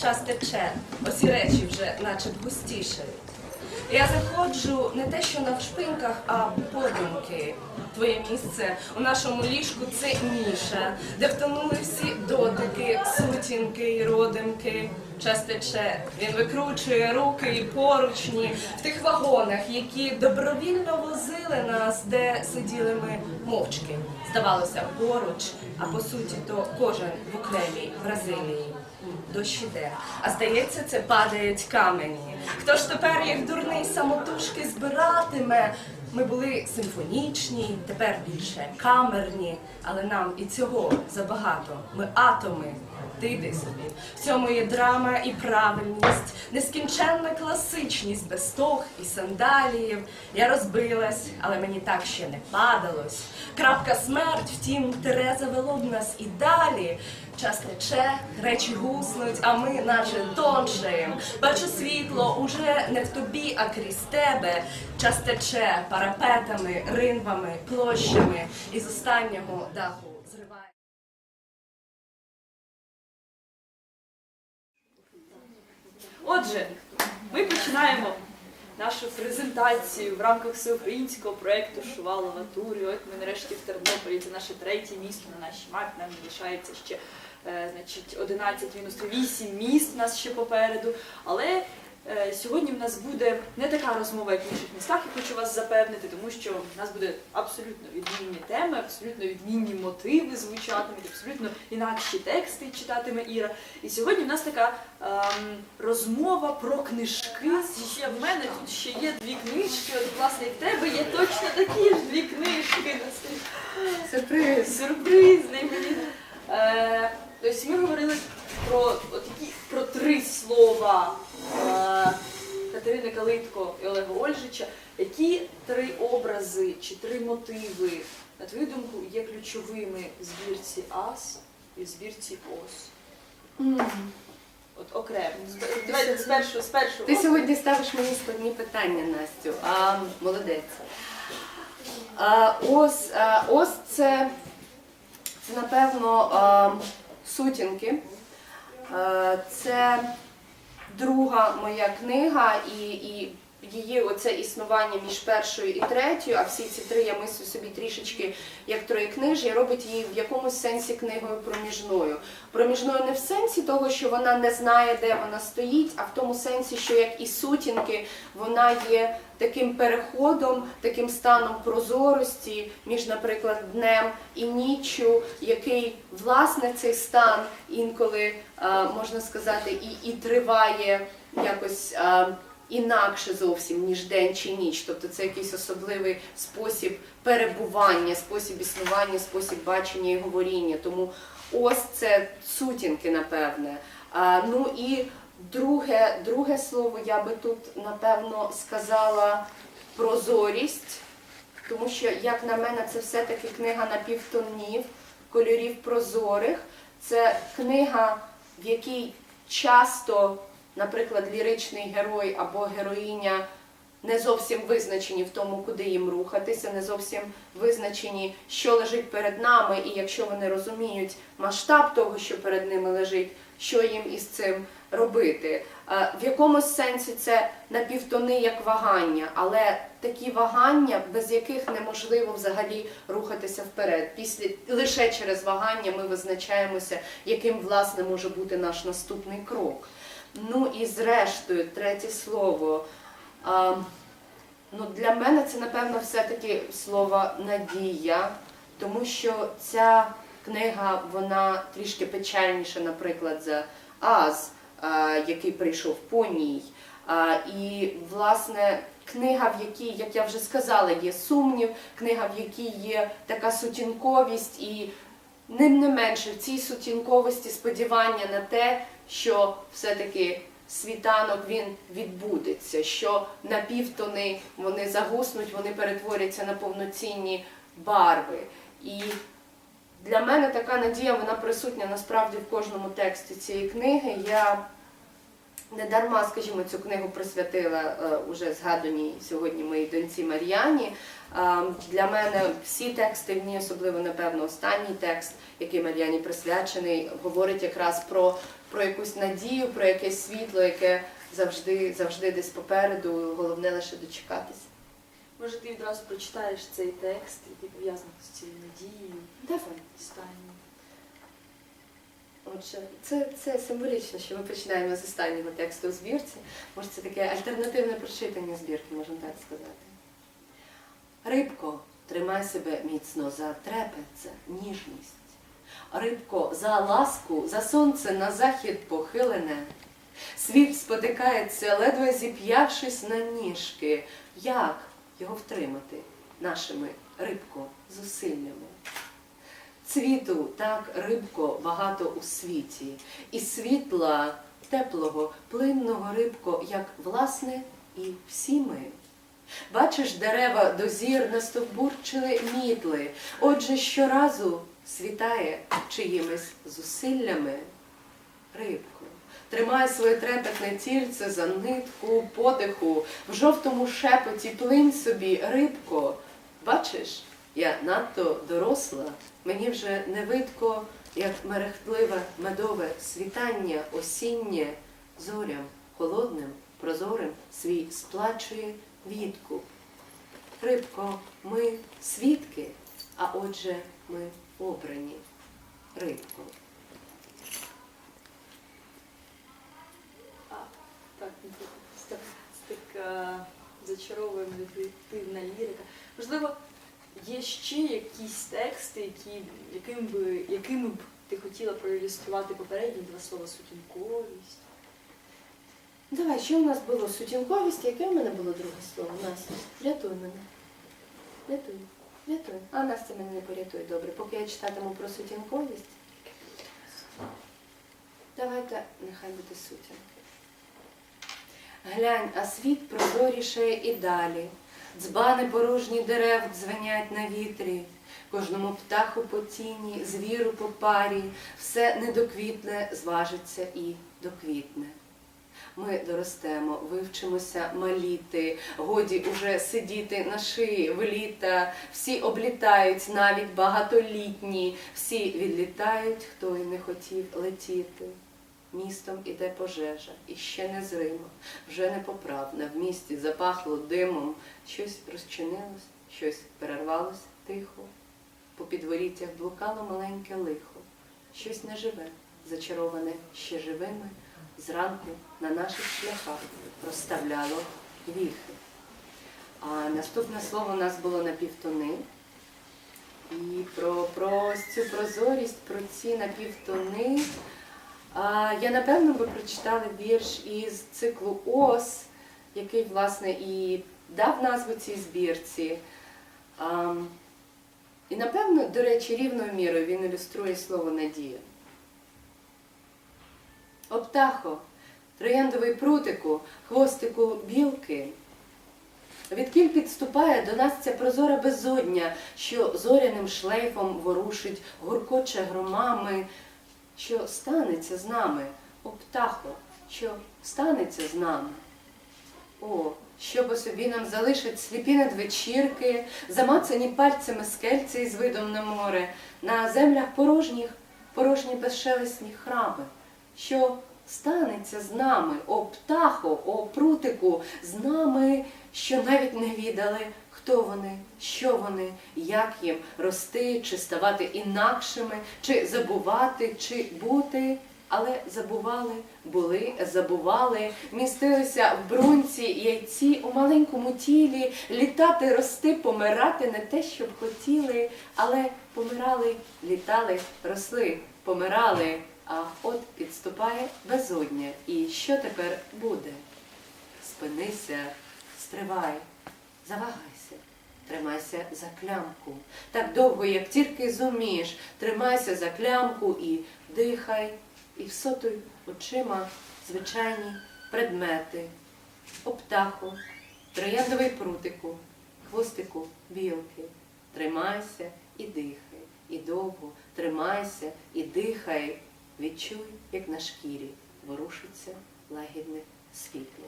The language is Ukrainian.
час тече, оці речі вже наче б густішають. Я заходжу не те, що навшпиньках, а подумки. Твоє місце у нашому ліжку це ніша, де втонули всі дотики, сутінки й родимки. Час тече, він викручує руки і поручні в тих вагонах, які добровільно возили нас, де сиділи ми мовчки. Здавалося, поруч, а по суті, то кожен в окремій Бразилії. Дощ іде, а здається, це падають камені. Хто ж тепер їх дурний самотужки збиратиме? Ми були симфонічні, тепер більше камерні, але нам і цього забагато. Ми атоми. Ти собі. В цьому є драма і правильність, нескінченна класичність без тог і сандаліїв. Я розбилась, але мені так ще не падалось. Крапка смерть, втім, Тереза вело б нас і далі. Час тече, речі гуснуть, а ми наче тоншаєм. Бачу світло уже не в тобі, а крізь тебе. Час тече парапетами, ринвами, площами, і з останнього даху Отже, ми починаємо нашу презентацію в рамках всеукраїнського проєкту Шувалова Турі. От ми нарешті в Тернополі. Це наше третє місто на нашій мапі. Нам залишається ще е, значить, 11 мінус 8 міст нас ще попереду. Але сьогодні в нас буде не така розмова, як в інших містах, я хочу вас запевнити, тому що в нас буде абсолютно відмінні теми, абсолютно відмінні мотиви звучатимуть, абсолютно інакші тексти читатиме Іра. І сьогодні в нас така ем, розмова про книжки. Ще в мене тут ще є дві книжки. От, власне, і в тебе є точно такі ж дві книжки. Сюрприз! Сюрпризний мені. Е, тобто ми говорили про от такі про три слова е, Катерини Калитко і Олега Ольжича. Які три образи чи три мотиви, на твою думку, є ключовими збірці Ас і збірці Ос? От окремо. Давайте спершу, спершу. Ти сьогодні ставиш мені складні питання, Настю. А, молодець. А, ось, а, ось це, це напевно, а, сутінки. А, це друга моя книга і, і її оце існування між першою і третьою, а всі ці три я мислю собі трішечки як троєкнижі, робить її в якомусь сенсі книгою проміжною. Проміжною не в сенсі того, що вона не знає, де вона стоїть, а в тому сенсі, що як і сутінки, вона є таким переходом, таким станом прозорості між, наприклад, днем і ніччю, який власне цей стан інколи е, можна сказати і, і триває якось. Інакше зовсім ніж день чи ніч, тобто це якийсь особливий спосіб перебування, спосіб існування, спосіб бачення і говоріння. Тому ось це сутінки, напевне. А, ну і друге, друге слово я би тут напевно сказала прозорість, тому що, як на мене, це все-таки книга напівтонів, кольорів прозорих. Це книга, в якій часто, наприклад, ліричний герой або героїня не зовсім визначені в тому, куди їм рухатися, не зовсім визначені, що лежить перед нами, і якщо вони розуміють масштаб того, що перед ними лежить, що їм із цим робити. Е, В якомусь сенсі це напівтони як вагання, але такі вагання, без яких неможливо взагалі рухатися вперед. Після лише через вагання ми визначаємося, яким власне може бути наш наступний крок. Ну і зрештою, третє слово. А, ну, для мене це, напевно, все-таки слово надія, тому що ця книга вона трішки печальніша, наприклад, за Аз, а, який прийшов по ній. А, і, власне, книга, в якій, як я вже сказала, є сумнів, книга, в якій є така сутінковість і Ним не менше в цій сутінковості сподівання на те, що все-таки світанок він відбудеться, що напівтони вони загуснуть, вони перетворяться на повноцінні барви. І для мене така надія вона присутня насправді в кожному тексті цієї книги. Я не дарма, скажімо, цю книгу присвятила е, уже згаданій сьогодні моїй доньці Мар'яні. Е, Для мене всі тексти в ній, особливо, напевно, останній текст, який Мар'яні присвячений, говорить якраз про про якусь надію, про якесь світло, яке завжди, завжди десь попереду, головне лише дочекатися. Може, ти відразу прочитаєш цей текст, який пов'язаний з цією надією, Давай. останнім. Отже, це, це символічно, що ми починаємо з останнього тексту у збірці. Може, це таке альтернативне прочитання збірки, можна так сказати. Рибко, тримай себе міцно за трепет, за ніжність. Рибко, за ласку, за сонце на захід похилене. Світ спотикається, ледве зіп'явшись на ніжки. Як його втримати нашими рибко зусиллями? Цвіту так рибко багато у світі, і світла теплого, плинного рибко, як власне і всі ми. Бачиш, дерева дозір настовбурчили мітли, отже, щоразу світає чиїмись зусиллями. Рибко, тримай своє трепетне тільце за нитку, подиху, в жовтому шепоті плинь собі, рибко. Бачиш, я надто доросла, мені вже не видко, як мерехтливе медове світання осіннє зорям холодним, прозорим свій сплачує відкуп. Рибко, ми свідки, а отже ми обрані. Рибко. Так, ну, так, це така зачаровує медитативна лірика. Можливо, є ще якісь тексти, які, яким би, якими б ти хотіла проілюструвати попередні два слова сутінковість. Давай, що у нас було? Сутінковість, яке в мене було друге слово? Настя, рятуй мене. Рятуй, рятуй. А Настя мене не порятує добре. Поки я читатиму про сутінковість. Давайте, нехай буде сутінки. Глянь, а світ прозоріше і далі. Дзбани порожні дерев дзвенять на вітрі. Кожному птаху по тіні, звіру по парі, все недоквітне зважиться і доквітне. Ми доростемо, вивчимося маліти, годі уже сидіти на шиї літа, всі облітають, навіть багатолітні, всі відлітають, хто й не хотів летіти. Містом іде пожежа, і ще незримо, вже непоправне, в місті запахло димом, щось розчинилось, щось перервалось тихо. По підворіттях блукало маленьке лихо, щось неживе, зачароване ще живими, зранку на наших шляхах розставляло віхи. А наступне слово у нас було на півтони. І про, про цю прозорість, про ці напівтони. Я напевно би прочитала вірш із циклу Ос, який, власне, і дав назву цій збірці. І напевно, до речі, рівною мірою він ілюструє слово надія. О птахо, трояндовий прутику, хвостику білки. Відкіль підступає до нас ця прозора безодня, що зоряним шлейфом ворушить, гуркоче громами, що станеться з нами, о птахо, що станеться з нами. О, що по собі нам залишать сліпі надвечірки, замацані пальцями скельці із видом на море, на землях порожніх, порожні безшелесні храми, що станеться з нами, о птахо, о прутику, з нами, що навіть не відали, хто вони, що вони, як їм рости, чи ставати інакшими, чи забувати, чи бути. Але забували, були, забували, містилися в брунці яйці у маленькому тілі, літати, рости, помирати не те, що б хотіли, але помирали, літали, росли, помирали. А от підступає безодня. І що тепер буде? Спинися, стривай, завагайся, тримайся за клямку. Так довго, як тільки зумієш, тримайся за клямку і дихай, і всотуй очима звичайні предмети. О птаху, трояндовий прутику, хвостику білки. Тримайся і дихай, і довго тримайся і дихай. Відчуй, як на шкірі ворушиться лагідне світло.